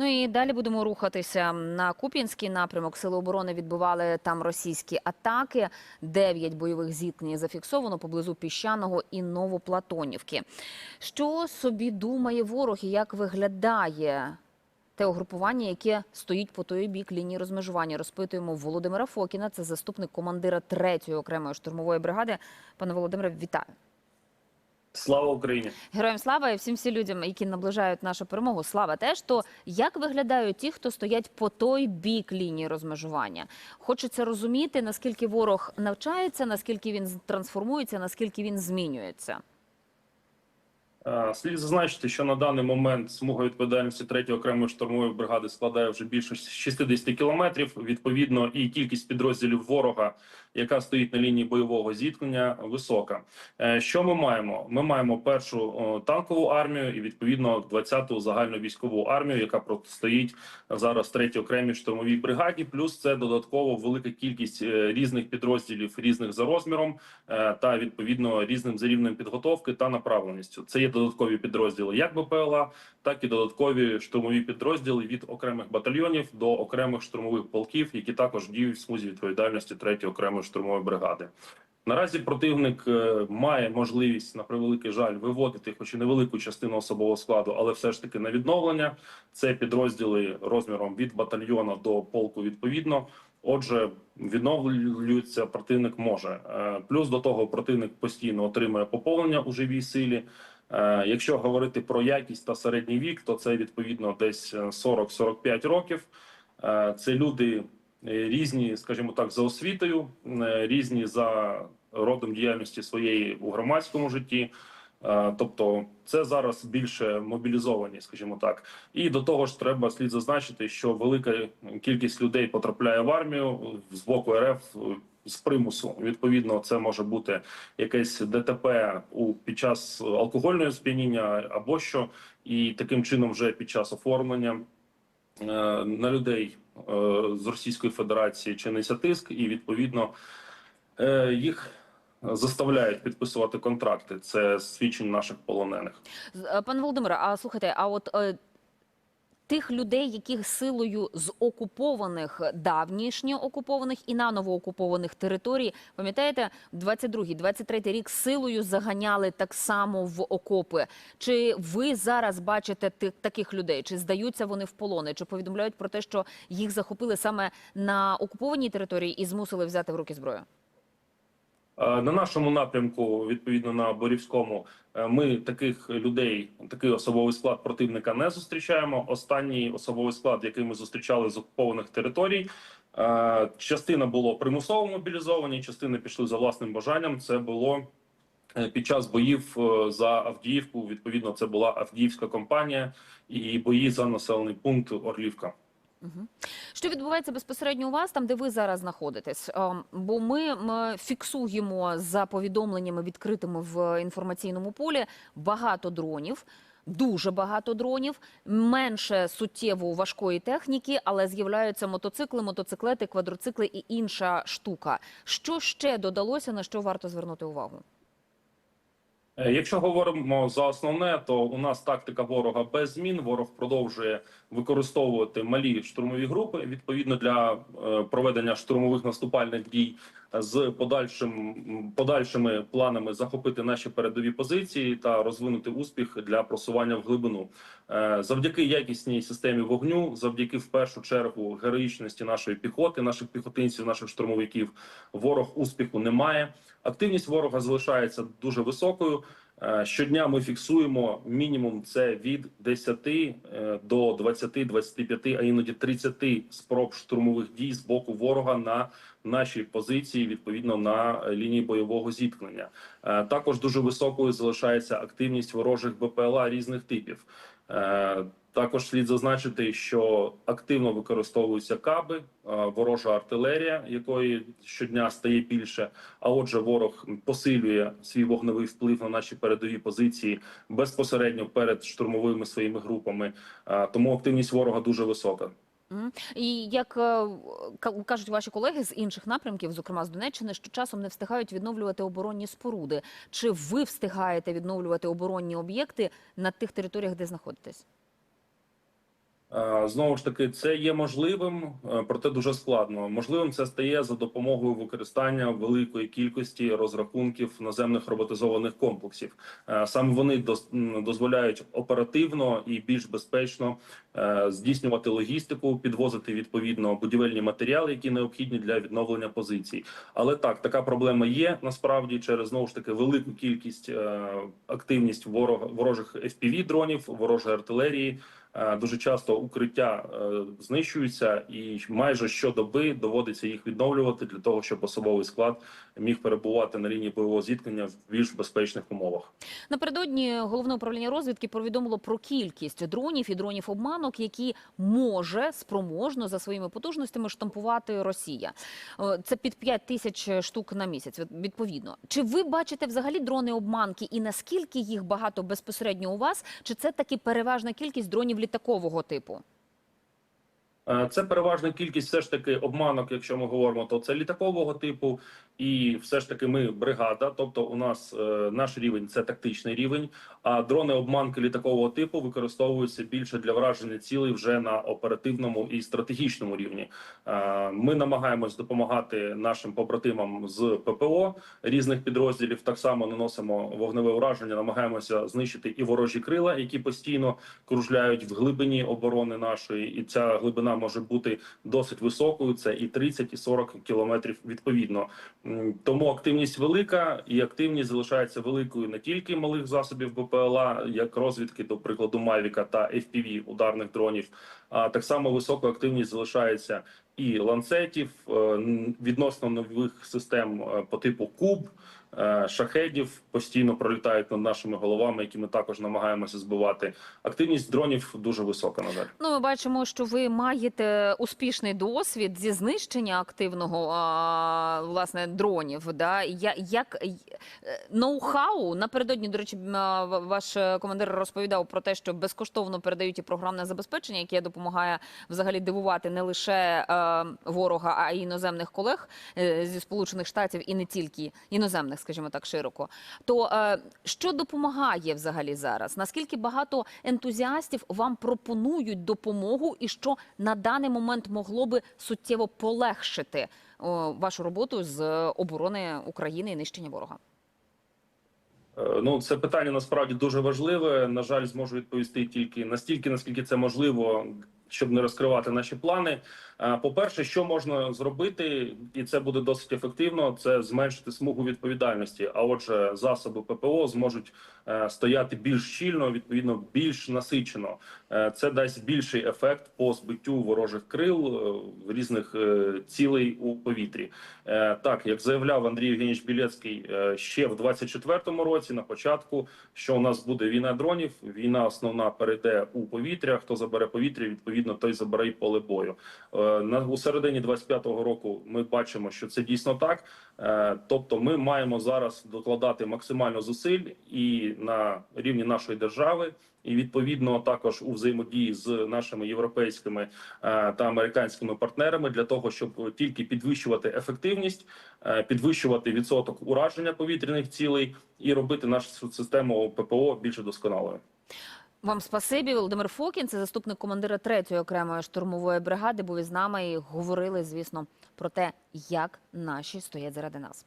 Ну і далі будемо рухатися на Куп'янський напрямок. Сили оборони відбивали там російські атаки. Дев'ять бойових зіткнень зафіксовано поблизу піщаного і Новоплатонівки. Що собі думає ворог і як виглядає те угрупування, яке стоїть по той бік лінії розмежування? Розпитуємо Володимира Фокіна. Це заступник командира 3-ї окремої штурмової бригади. Пане Володимире, вітаю. Слава Україні! Героям слава і всім всім людям, які наближають нашу перемогу. Слава теж то як виглядають ті, хто стоять по той бік лінії розмежування? Хочеться розуміти, наскільки ворог навчається, наскільки він трансформується, наскільки він змінюється. Е, Слід зазначити, що на даний момент смуга відповідальності 3-ї окремої штурмової бригади складає вже більше 60 кілометрів. Відповідно, і кількість підрозділів ворога, яка стоїть на лінії бойового зіткнення, висока. Е, Що ми маємо? Ми маємо першу танкову армію і відповідно 20-ту загальну військову армію, яка протистоїть зараз 3-й окремій штурмовій бригаді. Плюс це додатково велика кількість е, різних підрозділів, різних за розміром та відповідно різним за рівнем підготовки та направленістю. Це є додаткові підрозділи, як БПЛА, так і додаткові штурмові підрозділи від окремих батальйонів до окремих штурмових полків, які також діють в смузі відповідальності 3-ї окремої штурмової бригади. Наразі противник е, має можливість на превеликий жаль виводити, хоч і невелику частину особового складу, але все ж таки на відновлення. Це підрозділи розміром від батальйона до полку відповідно. Отже, відновлюється противник може. Е, Плюс до того противник постійно отримує поповнення у живій силі. Е, Якщо говорити про якість та середній вік, то це відповідно десь е, 40-45 років. Е, Це люди е, різні, скажімо так, за освітою, е, різні за родом діяльності своєї у громадському житті. Е, Тобто, це зараз більше мобілізовані, скажімо так, і до того ж, треба слід зазначити, що велика кількість людей потрапляє в армію з боку РФ з примусу. Відповідно, це може бути якесь ДТП у під час алкогольного сп'яніння або що, і таким чином, вже під час оформлення е, на людей е, з Російської Федерації чиниться тиск, і відповідно е, їх заставляють підписувати контракти. Це свідчень наших полонених. Е, Пане Володимире, а слухайте, а от е, тих людей, яких силою з окупованих давнішньо окупованих і наново окупованих територій, пам'ятаєте, 22-й, 23-й рік силою заганяли так само в окопи. Чи ви зараз бачите ти- таких людей? Чи здаються вони в полони? Чи повідомляють про те, що їх захопили саме на окупованій території і змусили взяти в руки зброю? Е, На нашому напрямку, відповідно на Борівському, е, ми таких людей, такий особовий склад противника не зустрічаємо. Останній особовий склад, який ми зустрічали з окупованих територій, е, частина було примусово мобілізовані, частина пішли за власним бажанням. Це було під час боїв за Авдіївку. Відповідно, це була Авдіївська компанія і бої за населений пункт Орлівка. Що відбувається безпосередньо у вас, там де ви зараз знаходитесь? Ем, Бо ми фіксуємо за повідомленнями відкритими в інформаційному полі багато дронів. Дуже багато дронів, менше суттєво важкої техніки, але з'являються мотоцикли, мотоциклети, квадроцикли і інша штука. Що ще додалося, на що варто звернути увагу? Е, Якщо говоримо за основне, то у нас тактика ворога без змін. Ворог продовжує використовувати малі штурмові групи відповідно для е, проведення штурмових наступальних дій з подальшим подальшими планами захопити наші передові позиції та розвинути успіх для просування в глибину. Е, Завдяки якісній системі вогню, завдяки в першу чергу героїчності нашої піхоти, наших піхотинців, наших штурмовиків, ворог успіху не має. Активність ворога залишається дуже високою. Е, Щодня ми фіксуємо мінімум це від 10 е, до 20, 25, а іноді 30 спроб штурмових дій з боку ворога на нашій позиції, відповідно на лінії бойового зіткнення. Е, Також дуже високою залишається активність ворожих БПЛА різних типів. Е, Також слід зазначити, що активно використовуються каби, е, ворожа артилерія, якої щодня стає більше. А отже, ворог посилює свій вогневий вплив на наші передові позиції безпосередньо перед штурмовими своїми групами. Е, Тому активність ворога дуже висока. І як е, кажуть ваші колеги з інших напрямків, зокрема з Донеччини, що часом не встигають відновлювати оборонні споруди. Чи ви встигаєте відновлювати оборонні об'єкти на тих територіях, де знаходитесь? Е, Знову ж таки, це є можливим, е, проте дуже складно. Можливим це стає за допомогою використання великої кількості розрахунків наземних роботизованих комплексів. Е, Саме вони дозволяють оперативно і більш безпечно здійснювати логістику, підвозити відповідно будівельні матеріали, які необхідні для відновлення позицій. Але так, така проблема є насправді через знову ж таки велику кількість активність ворога ворожих fpv дронів, ворожої артилерії. Е, Дуже часто укриття е, знищуються, і майже щодоби доводиться їх відновлювати для того, щоб особовий склад міг перебувати на лінії бойового зіткнення в більш безпечних умовах. Напередодні головне управління розвідки повідомило про кількість дронів і дронів обманок, які може спроможно за своїми потужностями штампувати Росія. Е, Це під 5 тисяч штук на місяць. Відповідно, чи ви бачите взагалі дрони обманки і наскільки їх багато безпосередньо у вас? Чи це таки переважна кількість дронів літакового типу? Е, Це переважна кількість все ж таки обманок, якщо ми говоримо, то це літакового типу, і все ж таки ми бригада. Тобто, у нас е, наш рівень це тактичний рівень. А дрони обманки літакового типу використовуються більше для враження цілей вже на оперативному і стратегічному рівні. Е, Ми намагаємось допомагати нашим побратимам з ППО різних підрозділів. Так само наносимо вогневе ураження, намагаємося знищити і ворожі крила, які постійно кружляють в глибині оборони нашої, і ця глибина може бути досить високою. Це і 30, і 40 кілометрів відповідно. Тому активність велика, і активність залишається великою не тільки малих засобів БПЛА, як розвідки, до прикладу Мавіка та FPV ударних дронів. А так само висока активність залишається і ланцетів е, відносно нових систем е, по типу Куб. Е, Шахедів постійно пролітають над нашими головами, які ми також намагаємося збивати. Активність дронів дуже висока. На жаль. Ну, ми бачимо, що ви маєте успішний досвід зі знищення активного а, власне дронів. Да? Я, як е, ноу-хау напередодні, до речі, ваш командир розповідав про те, що безкоштовно передають і програмне забезпечення, яке допомагає взагалі дивувати не лише е, ворога, а й іноземних колег е, зі сполучених штатів і не тільки іноземних, скажімо так, широко. То е, що допомагає взагалі зараз? Наскільки багато ентузіастів вам пропонують допомогу, і що на даний момент могло би суттєво полегшити вашу роботу з оборони України і нищення ворога? Е, Ну, це питання насправді дуже важливе. На жаль, зможу відповісти тільки настільки, наскільки це можливо, щоб не розкривати наші плани. Е, По-перше, що можна зробити, і це буде досить ефективно, це зменшити смугу відповідальності. А отже, засоби ППО зможуть е, стояти більш щільно, відповідно, більш насичено. Е, Це дасть більший ефект по збиттю ворожих крил е, різних цілей у повітрі. Так, як заявляв Андрій Євгенійович Білецький ще в 24-му році, на початку, що у нас буде війна дронів. Війна основна перейде у повітря. Хто забере повітря, відповідно, той забере поле бою. Е, На у середині 25-го року ми бачимо, що це дійсно так. Е, Тобто, ми маємо зараз докладати максимально зусиль і на рівні нашої держави. І відповідно також у взаємодії з нашими європейськими е, та американськими партнерами для того, щоб тільки підвищувати ефективність, підвищувати відсоток ураження повітряних цілей і робити нашу систему ППО більш досконалою. Вам спасибі, Володимир Фокін, це заступник командира 3-ї окремої штурмової бригади. Був із нами і говорили, звісно, про те, як наші стоять заради нас.